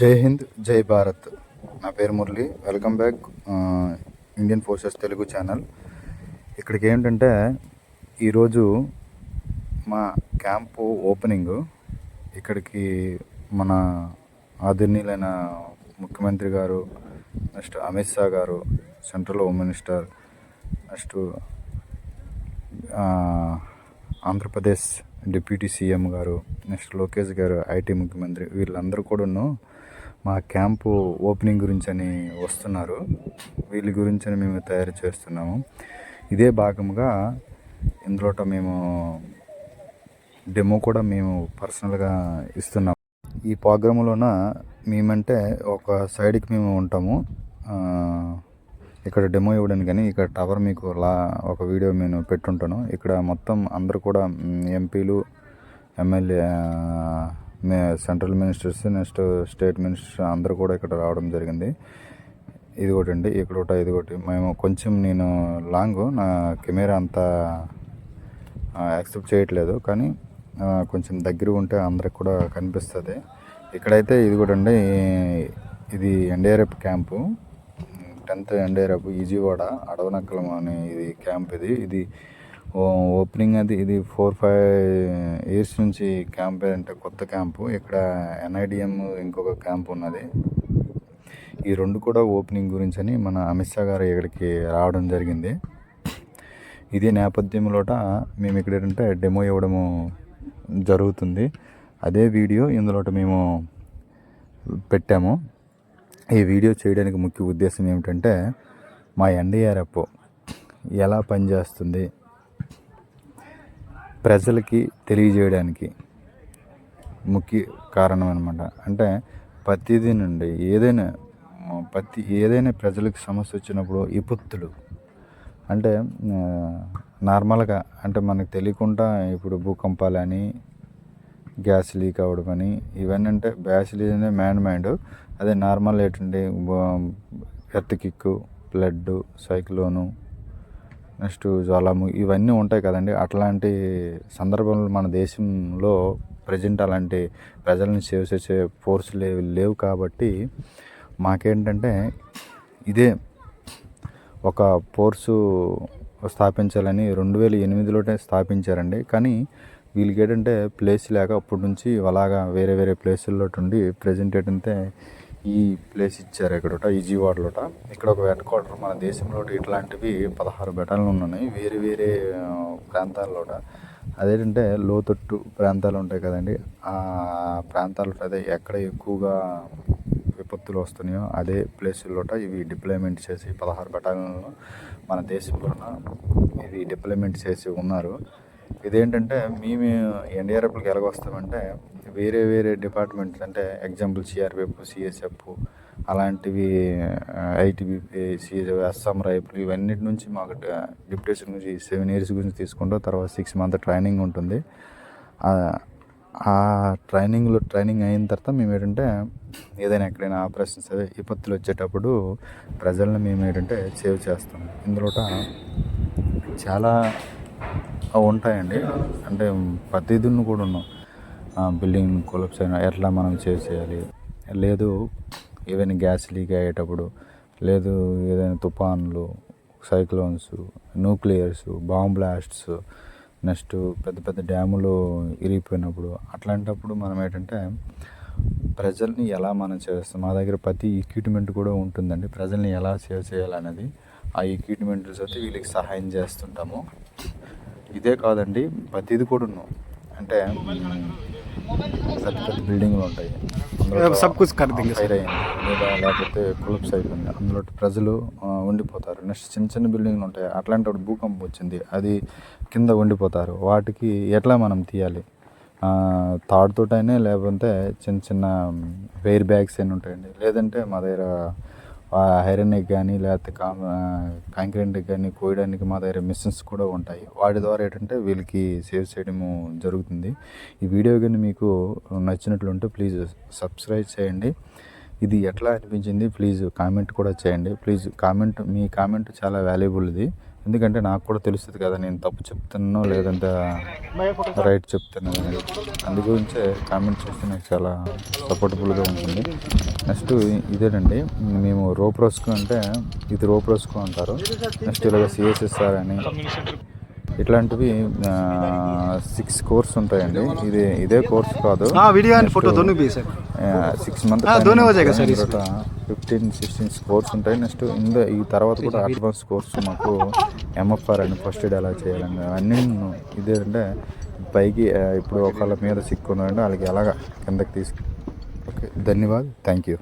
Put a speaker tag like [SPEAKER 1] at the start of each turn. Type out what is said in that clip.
[SPEAKER 1] జై హింద్ జై భారత్. నా పేరు Murali. Welcome back Indian forces Telugu channel. ఇక్కడికి ఏంటంటే ఈరోజు మా క్యాంపు ఓపెనింగ్. ఇక్కడికి మన ఆదరణీయులైన ముఖ్యమంత్రి గారు నెక్స్ట్ అమిత్ షా గారు central home minister next Andhra Pradesh deputy CM గారు నెక్స్ట్ లోకేష్ గారు ఐటీ ముఖ్యమంత్రి వీళ్ళందరూ కూడాను మా క్యాంపు ఓపెనింగ్ గురించి అని వస్తున్నారు. వీళ్ళ గురించి అని మేము తయారు చేస్తున్నాము. ఇదే భాగంగా ఇందులో మేము డెమో కూడా మేము పర్సనల్గా ఇస్తున్నాము ఈ ప్రోగ్రాంలోన మేమంటే ఒక సైడ్కి మేము ఉంటాము. ఇక్కడ డెమో ఇవ్వడానికి కానీ ఇక్కడ టవర్ మీకు లా ఒక వీడియో నేను పెట్టుంటాను. ఇక్కడ మొత్తం అందరూ కూడా ఎంపీలు MLA central ministers next state ministers అందరూ కూడా ఇక్కడ రావడం జరిగింది. ఇది ఒకటి అండి ఇక్కడ ఒకటి ఇది ఒకటి. మేము కొంచెం నేను లాంగ్ నా కెమెరా అంతా యాక్సెప్ట్ చేయట్లేదు. కానీ కొంచెం దగ్గర ఉంటే అందరికి కూడా కనిపిస్తుంది. ఇక్కడైతే ఇది కూడా అండి ఇది ఎన్డీఆర్ఎఫ్ క్యాంపు టెన్త్ ఎన్డీఆర్ఎఫ్ ఈజీవాడ అడవనక్కలం అనే ఇది క్యాంప్ ఇది. ఇది ఓ- ఓపెనింగ్ అది. ఇది ఫోర్ ఫైవ్ ఇయర్స్ నుంచి క్యాంప్ అంటే కొత్త క్యాంపు. ఇక్కడ ఎన్ఐడిఎం ఇంకొక క్యాంప్ ఉన్నది. ఈ రెండు కూడా ఓపెనింగ్ గురించి అని మన అమిత్ షా గారు ఇక్కడికి రావడం జరిగింది. ఇదే నేపథ్యంలోట మేము ఇక్కడ ఏంటంటే డెమో ఇవ్వడము జరుగుతుంది. అదే వీడియో ఇందులో మేము పెట్టాము. ఈ వీడియో చేయడానికి ముఖ్య ఉద్దేశం ఏమిటంటే మా ఎన్డీఆర్ఎఫ్ ఎలా పనిచేస్తుంది ప్రజలకి తెలియజేయడానికి ముఖ్య కారణం అనమాట అంటే ప్రతిదీ నుండి ఏదైనా ప్రతి ఏదైనా ప్రజలకు సమస్య వచ్చినప్పుడు విపత్తులు అంటే నార్మల్గా అంటే మనకు తెలియకుండా ఇప్పుడు భూకంపాలని గ్యాస్ లీక్ అవ్వడం అని ఇవన్నీ అంటే గ్యాస్ లీక్ అనేది మ్యాన్ మైండ్ అదే నార్మల్ ఏంటంటే earthquake flood cyclone next జ్వాలాము ఇవన్నీ ఉంటాయి కదండి. అట్లాంటి సందర్భంలో మన దేశంలో ప్రజెంట్ అలాంటి ప్రజలను సేవ్ చేసే ఫోర్స్ లేవు లేవు కాబట్టి మాకేంటంటే ఇదే ఒక ఫోర్సు స్థాపించాలని రెండు వేల ఎనిమిదిలోనే స్థాపించారండి. కానీ వీళ్ళకి ఏంటంటే ప్లేస్ లేక అప్పటి నుంచి అలాగా వేరే వేరే ప్లేసుల్లో ఉండి ప్రజెంట్ ఏంటంటే ఈ ప్లేస్ ఇచ్చారు ఇక్కడ ఈజీవాడలోట ఇక్కడ ఒక హెడ్ క్వార్టర్ మన దేశంలో ఇట్లాంటివి పదహారు బెటాలు ఉన్నాయి వేరే వేరే ప్రాంతాల్లోట. అదేంటంటే లోతట్టు ప్రాంతాలు ఉంటాయి కదండి. ఆ ప్రాంతాలు అదే ఎక్కడ ఎక్కువగా విపత్తులు వస్తున్నాయో అదే ప్లేసుల్లోట ఇవి డిప్లాయ్మెంట్ చేసి పదహారు బెటాలను మన దేశంలోన ఇవి డిప్లాయ్మెంట్ చేసి ఉన్నారు. ఇదేంటంటే మేము ఎన్డీఆర్ఎఫ్కి ఎలాగొస్తామంటే వేరే వేరే డిపార్ట్మెంట్స్ అంటే ఎగ్జాంపుల్ సిఆర్పిఎఫ్ సిఎస్ఎఫ్ అలాంటివి ఐటీబీపీ సిఎస్ అస్సాం రైఫుల్ ఇవన్నిటి నుంచి మాకు డిప్యూటేషన్ గురించి సెవెన్ ఇయర్స్ గురించి తీసుకుంటాం తర్వాత సిక్స్ మంత్ ట్రైనింగ్ ఉంటుంది. ఆ- ట్రైనింగ్లో ట్రైనింగ్ అయిన తర్వాత మేము ఏంటంటే ఏదైనా ఎక్కడైనా ఆపరేషన్స్ అదే విపత్తులు వచ్చేటప్పుడు ప్రజల్ని మేము ఏంటంటే సేవ్ చేస్తాం. ఇందులో చాలా ఉంటాయండి. అంటే ప్రతిదిని కూడా ఉన్నాం బిల్డింగ్ కొలప్స్ అయినా ఎట్లా మనం సేవ్ చేయాలి? లేదు ఏవైనా గ్యాస్ లీక్ అయ్యేటప్పుడు లేదు ఏదైనా తుఫాన్లు cyclones nuclears bomb blasts next పెద్ద పెద్ద డ్యాములు ఇరిగిపోయినప్పుడు అట్లాంటప్పుడు మనం ఏంటంటే ప్రజల్ని ఎలా మనం చేస్తాం? మా దగ్గర ప్రతి ఎక్విప్మెంట్ కూడా ఉంటుందండి. ప్రజల్ని ఎలా సేవ్ చేయాలనేది ఆ ఎక్విప్మెంట్స్ అయితే వీళ్ళకి సహాయం చేస్తుంటాము. ఇదే కాదండి ప్రతిది కూడా ఉన్నాం అంటే పెద్ద పెద్ద బిల్డింగ్లు ఉంటాయి.
[SPEAKER 2] సబ్
[SPEAKER 1] కుచ్ అయింది. లేకపోతే కులప్స్ అయిపోయింది. అందులో ప్రజలు ఉండిపోతారు. నెక్స్ట్ చిన్న చిన్న బిల్డింగ్లు ఉంటాయి. అట్లాంటి ఒకటి భూకంపం వచ్చింది. అది కింద ఉండిపోతారు. వాటికి ఎట్లా మనం తీయాలి? తాడుతోటైనా లేకపోతే చిన్న చిన్న వెయిర్ బ్యాగ్స్ అయినా ఉంటాయండి. లేదంటే మా దగ్గర ఐరన్కి కానీ లేకపోతే కా కాంక్రీట్కి కానీ కోయడానికి మా దగ్గర మిషన్స్ కూడా ఉంటాయి. వాటి ద్వారా ఏంటంటే వీళ్ళకి సేవ్ చేయడము జరుగుతుంది. ఈ వీడియో కానీ మీకు నచ్చినట్లుంటే ప్లీజ్ సబ్స్క్రైబ్ చేయండి. ఇది ఎట్లా అనిపించింది ప్లీజ్ కామెంట్ కూడా చేయండి. ప్లీజ్ కామెంట్ మీ కామెంట్ చాలా వాల్యుబుల్ ఇది ఎందుకంటే నాకు కూడా తెలుస్తుంది కదా నేను తప్పు చెప్తున్నానో లేదంటే రైట్ చెప్తున్నాను అనేది అందు గురించే కామెంట్ చేస్తే నాకు చాలా సపోర్టబుల్గా ఉంటుంది. నెక్స్ట్ ఇదేనండి. మేము రోప్ రోస్కో అంటే ఇది రోప్ రోస్కో అంటారు. నెక్స్ట్ ఇలాగ సిఎస్ఎస్ఆర్ అని ఇట్లాంటివి సిక్స్ కోర్స్ ఉంటాయండి. ఇది ఇదే కోర్స్ కాదు.
[SPEAKER 2] Video and photo
[SPEAKER 1] six month fifteen sixteen course ఉంటాయి. నెక్స్ట్ ఇందులో ఈ తర్వాత కూడా అడ్వాన్స్ కోర్స్ మాకు ఎంఎఫ్ఆర్ అని ఫస్ట్ ఎయిడ్ ఎలా చేయాలని అన్నీ ఇదేంటంటే పైకి ఇప్పుడు ఒకళ్ళ మీద సిక్కున్నారంటే వాళ్ళకి ఎలాగ కిందకి తీసుకు ఓకే ధన్యవాద్ థ్యాంక్ యూ